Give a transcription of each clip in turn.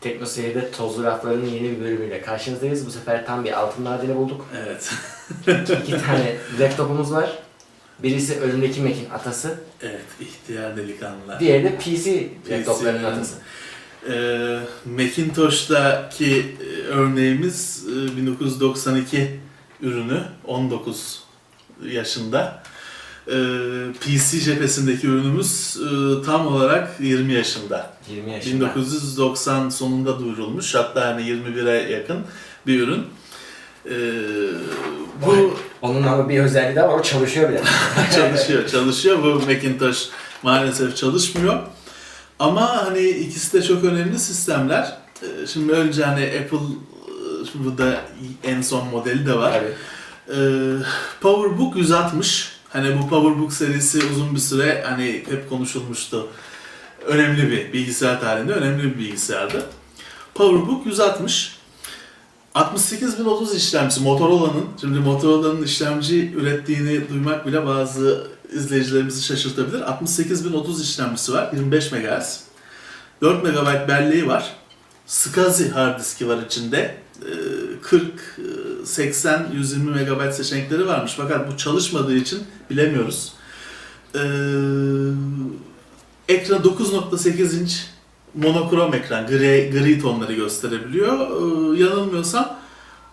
Tekno seride tozlu rafların yeni bir bölümüyle karşınızdayız. Bu sefer tam bir altın madeni bulduk. Evet. İki tane laptopumuz var. Birisi önündeki Mac'in atası, evet, ihtiyar delikanlılar. diğeri de PC laptoplarının yani. atası. Ee, Macintosh'taki e, örneğimiz e, 1992 ürünü, 19 yaşında. Ee, PC cephesindeki ürünümüz e, tam olarak 20 yaşında. 20 yaşında. 1990 sonunda duyurulmuş. Hatta hani 21'e yakın bir ürün. Ee, bu Onun ama bir özelliği daha var, o çalışıyor bile. çalışıyor, çalışıyor. Bu Macintosh maalesef çalışmıyor. Ama hani ikisi de çok önemli sistemler. Ee, Şimdi önce hani Apple e, şimdi bu da en son modeli de var. Ee, PowerBook 160. Hani bu PowerBook serisi uzun bir süre hani hep konuşulmuştu. Önemli bir bilgisayar tarihinde önemli bir bilgisayardı. PowerBook 160. 68030 işlemcisi Motorola'nın. Şimdi Motorola'nın işlemci ürettiğini duymak bile bazı izleyicilerimizi şaşırtabilir. 68030 işlemcisi var. 25 MHz. 4 MB belleği var. SCSI hard diski var içinde. Ee, 40, e, 80, 120 MB seçenekleri varmış. Fakat bu çalışmadığı için bilemiyoruz. Ee, ekran 9.8 inç monokrom ekran, gri, gri tonları gösterebiliyor. Ee, yanılmıyorsam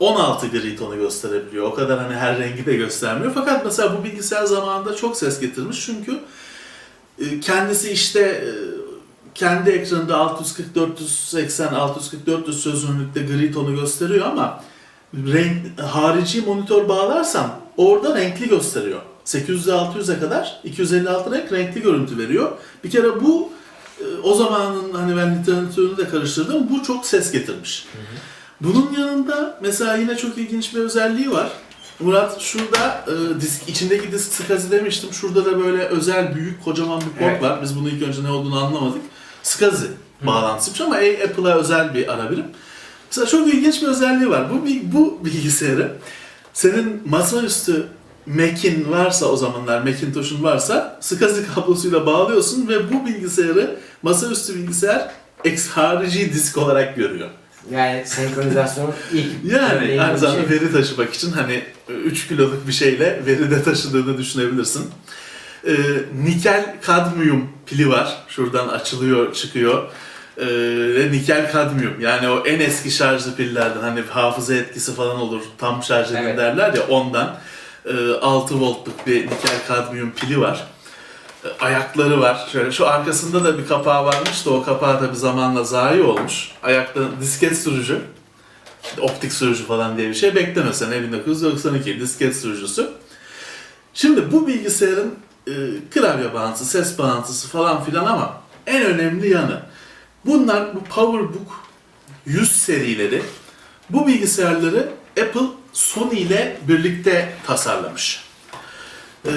16 gri tonu gösterebiliyor. O kadar hani her rengi de göstermiyor. Fakat mesela bu bilgisayar zamanında çok ses getirmiş çünkü e, kendisi işte e, kendi ekranında 640 480 640 400 çözünürlükte gri tonu gösteriyor ama renk harici monitör bağlarsam orada renkli gösteriyor. 800'e 600'e kadar 256 renk renkli görüntü veriyor. Bir kere bu e, o zamanın hani ben literatürünü de karıştırdım. Bu çok ses getirmiş. Bunun yanında mesela yine çok ilginç bir özelliği var. Murat şurada e, disk içindeki disk SCSI demiştim. Şurada da böyle özel büyük kocaman bir port Evet. var. Biz bunu ilk önce ne olduğunu anlamadık. SCSI bağlantısıymış ama e, Apple'a özel bir ara birim. Mesela çok ilginç bir özelliği var. Bu bu bilgisayarı senin masaüstü Mac'in varsa o zamanlar Macintosh'un varsa SCSI kablosuyla bağlıyorsun ve bu bilgisayarı masaüstü bilgisayar ex harici disk olarak görüyor. Yani senkronizasyonun ilk Yani aynı zamanda şey. veri taşımak için hani 3 kiloluk bir şeyle veri de taşıdığını düşünebilirsin. Ee, nikel kadmiyum pili var. Şuradan açılıyor, çıkıyor. Ee, ve nikel kadmiyum. Yani o en eski şarjlı pillerden hani hafıza etkisi falan olur. Tam şarj edin Evet. derler ya ondan. Ee, 6 voltluk bir nikel kadmiyum pili var. Ee, Ayakları var. Şöyle şu arkasında da bir kapağı varmış da o kapağı da bir zamanla zayi olmuş. Ayakta disket sürücü optik sürücü falan diye bir şey bekleme sene 1992 disket sürücüsü. Şimdi bu bilgisayarın e, klavye bağlantısı, ses bağlantısı falan filan ama en önemli yanı bunlar bu PowerBook 100 serileri bu bilgisayarları Apple Sony ile birlikte tasarlamış. Ee,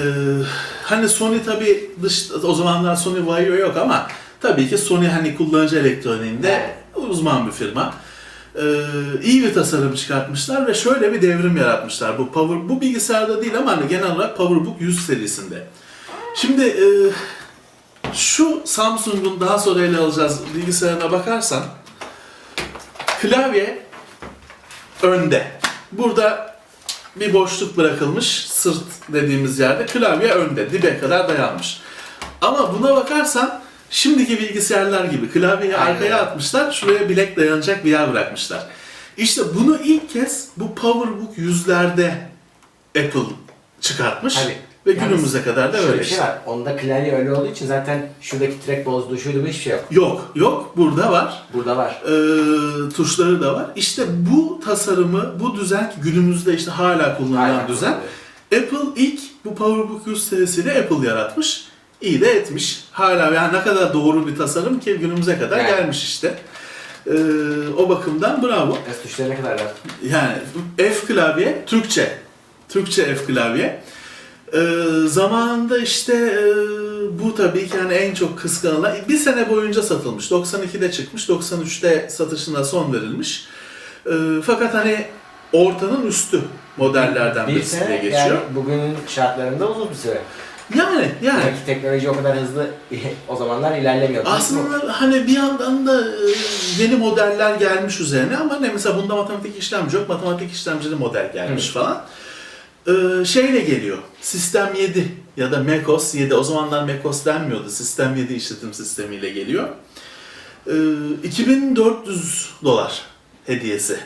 hani Sony tabi dış o zamanlar Sony Vaio yok ama tabii ki Sony hani kullanıcı elektroniğinde uzman bir firma. Ee, iyi bir tasarım çıkartmışlar ve şöyle bir devrim yaratmışlar. Bu Power bu bilgisayarda değil ama hani genel olarak PowerBook 100 serisinde. Şimdi e, şu Samsung'un daha sonra ele alacağız bilgisayarına bakarsan klavye önde. Burada bir boşluk bırakılmış sırt dediğimiz yerde klavye önde dibe kadar dayanmış. Ama buna bakarsan şimdiki bilgisayarlar gibi klavyeyi Aynen. arkaya atmışlar şuraya bilek dayanacak bir yer bırakmışlar. İşte bunu ilk kez bu PowerBook yüzlerde Apple çıkartmış Tabii. Ve Yalnız günümüze kadar da öyle bir şey işte. var. Onda klavye öyle olduğu için zaten şuradaki track bozduğu şuydu bu hiçbir şey yok. Yok yok burada var. Burada var. Ee, tuşları da var. İşte bu tasarımı, bu düzen ki günümüzde işte hala kullanılan Aynen. düzen. Apple ilk bu PowerBook 100 serisiyle Apple yaratmış. İyi de etmiş. Hala yani ne kadar doğru bir tasarım ki günümüze kadar Yani. gelmiş işte. Ee, o bakımdan bravo. Biraz tuşları ne kadar rahat. Yani F klavye Türkçe. Türkçe F klavye. Ee, zamanında işte e, bu tabii ki yani en çok kıskanılan bir sene boyunca satılmış. 92'de çıkmış, 93'te satışına son verilmiş. Ee, fakat hani ortanın üstü modellerden Bir birisi diye sene geçiyor. yani bugünün şartlarında uzun bir süre. Yani yani. Demek ki teknoloji o kadar hızlı o zamanlar ilerlemiyordu. Aslında hani bir yandan da e, yeni modeller gelmiş üzerine ama ne mesela bunda matematik işlemci yok. Matematik işlemcili model gelmiş falan. Ee, şeyle geliyor. Sistem 7 ya da macOS 7. O zamanlar macOS denmiyordu. Sistem 7 işletim sistemiyle geliyor. Ee, 2400 dolar hediyesi.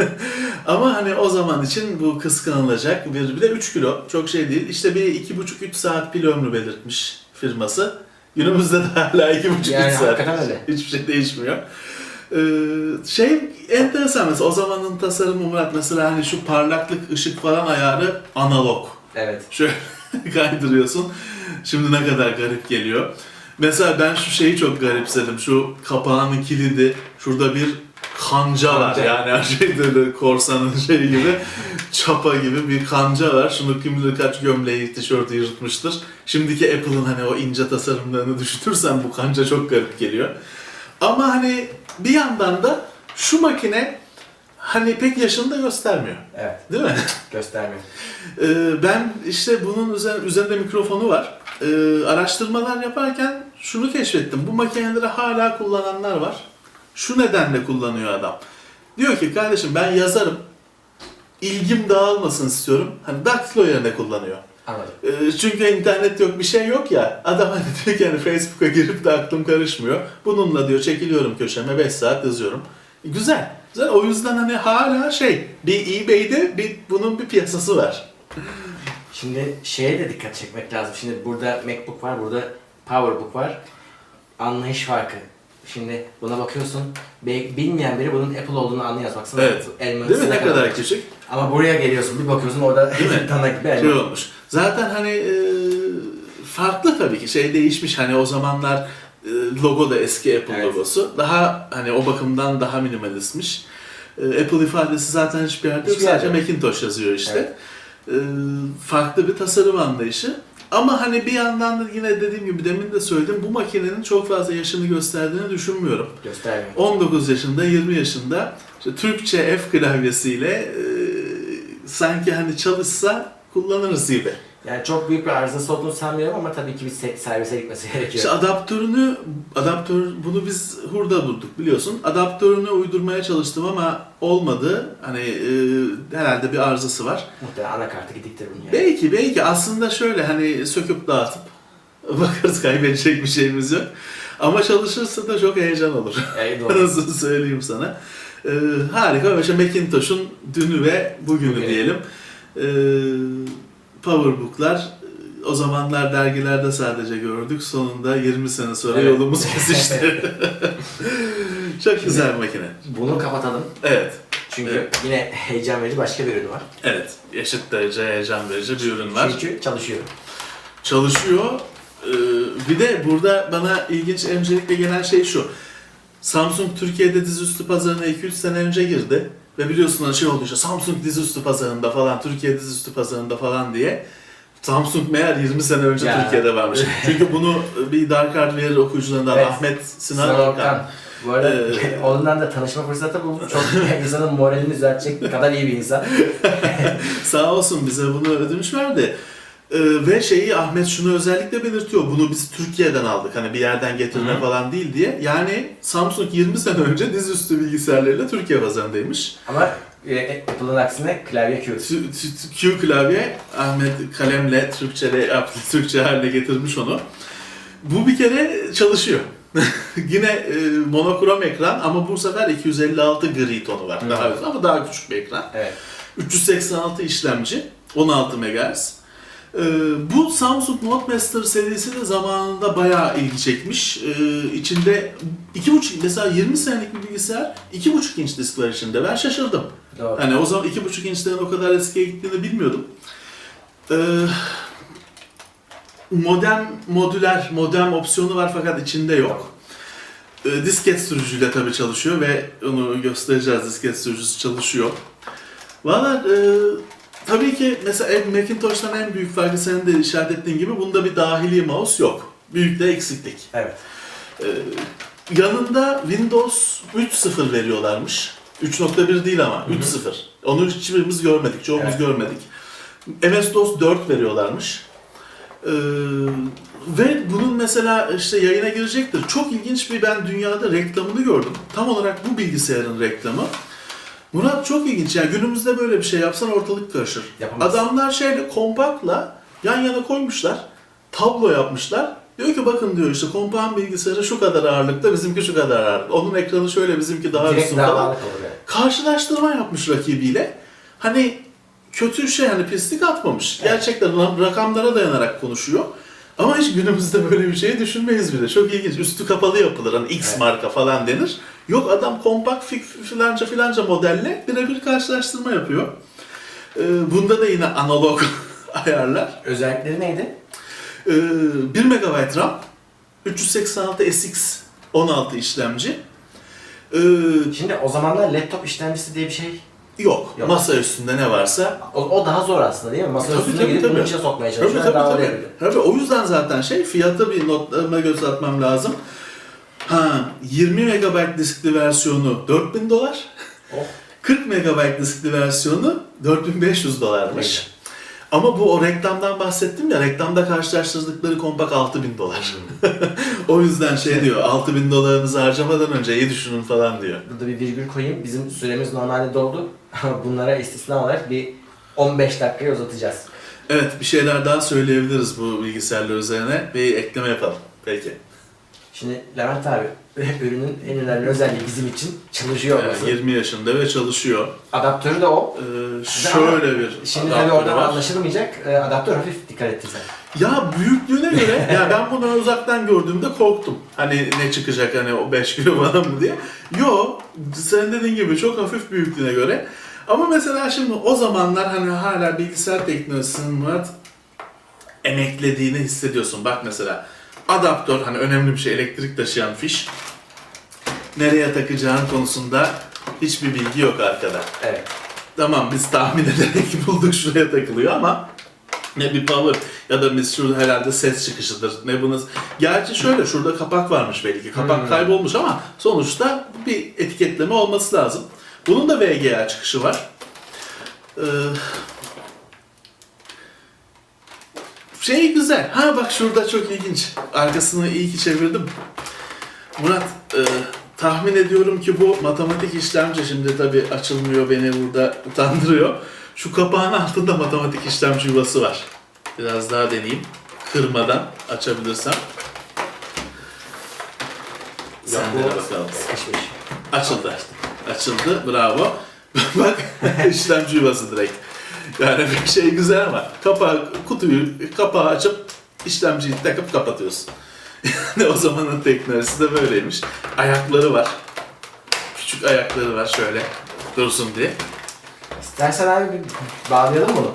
Ama hani o zaman için bu kıskanılacak bir, bir de 3 kilo çok şey değil. İşte bir 2,5-3 saat pil ömrü belirtmiş firması. Günümüzde de hala 2,5-3 Yani saat. Hiçbir şey değişmiyor. Ee, şey enteresan mesela o zamanın tasarımı Murat mesela hani şu parlaklık ışık falan ayarı analog. Evet. Şöyle kaydırıyorsun. Şimdi ne kadar garip geliyor. Mesela ben şu şeyi çok garipsedim. Şu kapağının kilidi. Şurada bir kanca var. Kanca. Yani her şeyde de korsanın şeyi gibi. Çapa gibi bir kanca var. Şunu kim bilir kaç gömleği, tişörtü yırtmıştır. Şimdiki Apple'ın hani o ince tasarımlarını düşünürsen bu kanca çok garip geliyor. Ama hani bir yandan da şu makine hani pek yaşını da göstermiyor. Evet. Değil mi? Göstermiyor. Ee, ben işte bunun üzerinde, üzerinde mikrofonu var. Ee, araştırmalar yaparken şunu keşfettim. Bu makineleri hala kullananlar var. Şu nedenle kullanıyor adam. Diyor ki kardeşim ben yazarım. İlgim dağılmasın istiyorum. Hani daktilo yerine kullanıyor. Anladım. Ee, çünkü internet yok bir şey yok ya. Adam hani diyor ki hani Facebook'a girip de aklım karışmıyor. Bununla diyor çekiliyorum köşeme 5 saat yazıyorum. Güzel. Güzel. O yüzden hani hala şey bir eBay'de bir bunun bir piyasası var. Şimdi şeye de dikkat çekmek lazım. Şimdi burada MacBook var, burada PowerBook var. Anlayış farkı. Şimdi buna bakıyorsun, be- bilmeyen biri bunun Apple olduğunu anlayamaz. Baksana Evet. elmanın Değil mi? Ne kadar küçük. Ama buraya geliyorsun, bir bakıyorsun orada Değil mi? tanak bir elma. Şey olmuş. Zaten hani e, farklı tabii ki şey değişmiş. Hani o zamanlar e, logo da eski Apple Evet. logosu. Daha hani o bakımdan daha minimalistmiş. E, Apple ifadesi zaten hiçbir yerde yok. Hiçbir yerde Sadece yok. Macintosh yazıyor işte. E, farklı bir tasarım anlayışı. Ama hani bir yandan da yine dediğim gibi demin de söyledim bu makinenin çok fazla yaşını gösterdiğini düşünmüyorum. Göstermiyor. 19 yaşında, 20 yaşında işte Türkçe F klavyesiyle e, sanki hani çalışsa kullanırız gibi. Yani çok büyük bir arızası olduğunu sanmıyorum ama tabii ki bir se- servise gitmesi gerekiyor. İşte adaptörünü, adaptör bunu biz hurda bulduk biliyorsun. Adaptörünü uydurmaya çalıştım ama olmadı. Hani e, herhalde bir arızası var. Muhtemelen anakartı gidiktir bunun yani. Belki belki aslında şöyle hani söküp dağıtıp bakarız kaybedecek bir şeyimiz yok. Ama çalışırsa da çok heyecan olur. Evet, doğru. Nasıl söyleyeyim sana. Ee, harika. İşte Macintosh'un dünü ve bugünü Bugünü. diyelim. Ee, Powerbook'lar e, o zamanlar dergilerde sadece gördük. Sonunda 20 sene sonra Evet. yolumuz kesişti. Çok güzel bir makine. Bunu kapatalım. Evet. Çünkü Evet. yine heyecan verici başka bir ürün var. Evet. Eşit derece heyecan verici bir ürün var. Çünkü çalışıyor. çalışıyor. Ee, bir de burada bana ilginç öncelikle gelen şey şu. Samsung Türkiye'de dizüstü pazarına 2-3 sene önce girdi. Ve biliyorsun hani şey oldu işte Samsung dizüstü pazarında falan, Türkiye dizüstü pazarında falan diye. Samsung meğer 20 sene önce Ya. Türkiye'de varmış. Çünkü bunu bir Dark Hardware okuyucularından Evet. Ahmet Sinan Orkan. Orkan. Bu arada Ee, ondan da tanışma fırsatı buldum. Çok insanın moralini düzeltecek kadar iyi bir insan. Sağ olsun bize bunu ödünç verdi. Ee, ve şeyi Ahmet şunu özellikle belirtiyor. Bunu biz Türkiye'den aldık. Hani bir yerden getirme Hı hı. falan değil diye. Yani Samsung 20 sene önce dizüstü bilgisayarlarıyla Türkiye pazarındaymış. Ama e, Apple'ın aksine klavye Q. Q klavye Ahmet kalemle Türkçe yaptı. Türkçe haline getirmiş onu. Bu bir kere çalışıyor. Yine e, monokrom ekran ama bu sefer 256 gri tonu var. Hı. Daha güzel ama daha küçük bir ekran. Evet. 386 işlemci, 16 MHz. Ee, bu Samsung Notemaster serisi de zamanında bayağı ilgi çekmiş. Ee, içinde 2.5 mesela 20 senelik bir bilgisayar 2.5 inç disk var içinde. Ben şaşırdım. Doğru. Hani o zaman 2.5 inçlerin o kadar eskiye gittiğini bilmiyordum. Ee, modem modüler modem opsiyonu var fakat içinde yok. Ee, disket sürücüyle tabii çalışıyor ve onu göstereceğiz. Disket sürücüsü çalışıyor. Valla e, tabii ki mesela Macintosh'tan en büyük farkı senin de işaret ettiğin gibi bunda bir dahili mouse yok. Büyük de eksiklik. Evet. Ee, yanında Windows 3.0 veriyorlarmış. 3.1 değil ama Hı hı. 3.0. Onu hiçbirimiz görmedik, çoğumuz Evet. görmedik. MS-DOS 4 veriyorlarmış. Ee, ve bunun mesela işte yayına girecektir. Çok ilginç bir ben dünyada reklamını gördüm. Tam olarak bu bilgisayarın reklamı. Murat çok ilginç. Yani günümüzde böyle bir şey yapsan ortalık karışır. Yapamaz. Adamlar şeyle kompaktla yan yana koymuşlar. Tablo yapmışlar. Diyor ki bakın diyor işte kompakt bilgisayarı şu kadar ağırlıkta bizimki şu kadar ağırlık. Onun ekranı şöyle bizimki daha Direkt üstün daha falan yani. karşılaştırma yapmış rakibiyle. Hani kötü şey hani pislik atmamış. Evet. Gerçekten ra- rakamlara dayanarak konuşuyor. Ama hiç günümüzde böyle bir şey düşünmeyiz bile. Çok ilginç. Üstü kapalı yapılır. Hani X Evet. marka falan denir. Yok adam kompakt fi- filanca filanca modelle birebir karşılaştırma yapıyor. Ee, bunda da yine analog ayarlar. Özellikleri neydi? Ee, 1 MB RAM, 386 SX 16 işlemci. Ee, Şimdi o zamanlar laptop işlemcisi diye bir şey yok. Yok. Masa üstünde ne varsa o, o daha zor aslında değil mi? Masa Tabii, üstüne tabii, gidip tabii. bunun içine sokmaya Tabii çalışıyorlar. tabii tabii. gidiyor. tabii. O yüzden zaten şey fiyata bir notlarıma göz atmam lazım. Ha 20 MB diskli versiyonu 4000 dolar. Oh. 40 MB diskli versiyonu 4500 dolarmış. Ama bu o reklamdan bahsettim ya, reklamda karşılaştırdıkları kompak 6000 dolar. o yüzden şey diyor, 6000 dolarınızı harcamadan önce iyi düşünün falan diyor. Burada bir virgül koyayım. Bizim süremiz normalde doldu. Bunlara istisna olarak bir 15 dakikaya uzatacağız. Evet, bir şeyler daha söyleyebiliriz bu bilgisayarlar üzerine. Bir ekleme yapalım. Peki. Şimdi Levent abi ürünün en önemli özelliği bizim için çalışıyor olması. 20 yaşında ve çalışıyor. Adaptörü de o. Ee, şöyle bir Şimdi tabii oradan var. anlaşılmayacak. Ee, Adaptör hafif dikkat ettirsen. Ya büyüklüğüne göre, ya ben bunu uzaktan gördüğümde korktum. Hani ne çıkacak hani o 5 kilo falan mı diye. Yo, sen dediğin gibi çok hafif büyüklüğüne göre. Ama mesela şimdi o zamanlar hani hala bilgisayar teknolojisinin Murat emeklediğini hissediyorsun. Bak mesela adaptör hani önemli bir şey elektrik taşıyan fiş. Nereye takacağın konusunda hiçbir bilgi yok arkada. Evet. Tamam biz tahmin ederek bulduk şuraya takılıyor ama ne bir power ya da biz şurada herhalde ses çıkışıdır ne bunu gerçi şöyle şurada kapak varmış belki kapak Hmm. kaybolmuş ama sonuçta bir etiketleme olması lazım bunun da VGA çıkışı var ee, şey güzel ha bak şurada çok ilginç arkasını iyi ki çevirdim Murat e, tahmin ediyorum ki bu matematik işlemci şimdi tabi açılmıyor beni burada utandırıyor. Şu kapağın altında matematik işlemci yuvası var. Biraz daha deneyeyim. Kırmadan açabilirsem. Sen bu bakalım. Sıkışmış. Açıldı. Açıldı. Bravo. Bak işlemci yuvası direkt. Yani bir şey güzel ama kapağı, kutuyu kapağı açıp işlemciyi takıp kapatıyorsun. Yani o zamanın teknolojisi de böyleymiş. Ayakları var. Küçük ayakları var şöyle dursun diye. İstersen abi bir bağlayalım bunu.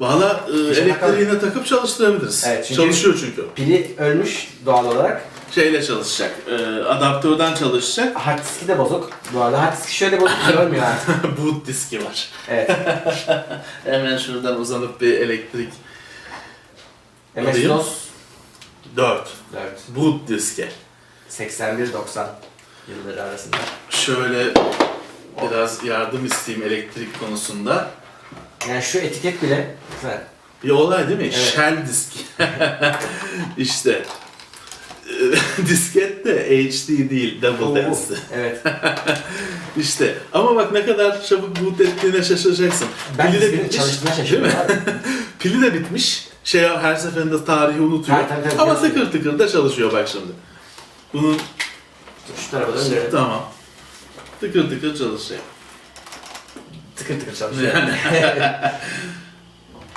Valla e, elektriğine takıp çalıştırabiliriz. Evet, çünkü- Çalışıyor çünkü. Pili ölmüş doğal olarak. Şeyle çalışacak. E, adaptörden çalışacak. Hard diski de bozuk. Bu arada hard diski şöyle bozuk ki ölmüyor artık. Boot diski var. Evet. Hemen şuradan uzanıp bir elektrik MS-DOS 4. 4. Boot diski. 81-90 yılları arasında. Şöyle biraz yardım isteyeyim elektrik konusunda. Yani şu etiket bile güzel. Bir olay değil mi? Evet. Shell diski. işte. Disket de HD değil, double dense. Evet. İşte. Ama bak ne kadar çabuk boot ettiğine şaşıracaksın. Ben Pili de bitmiş. çalıştığına Değil mi? abi. Pili de bitmiş. Şey her seferinde tarihi unutuyor. Ha, tabii, tabii, Ama biliyorsun. tıkır tıkır da çalışıyor bak şimdi. Bunun Şu tarafa döndürelim. tamam. Tıkır tıkır çalışacak. Tıkır tıkır çalışıyor. Yani.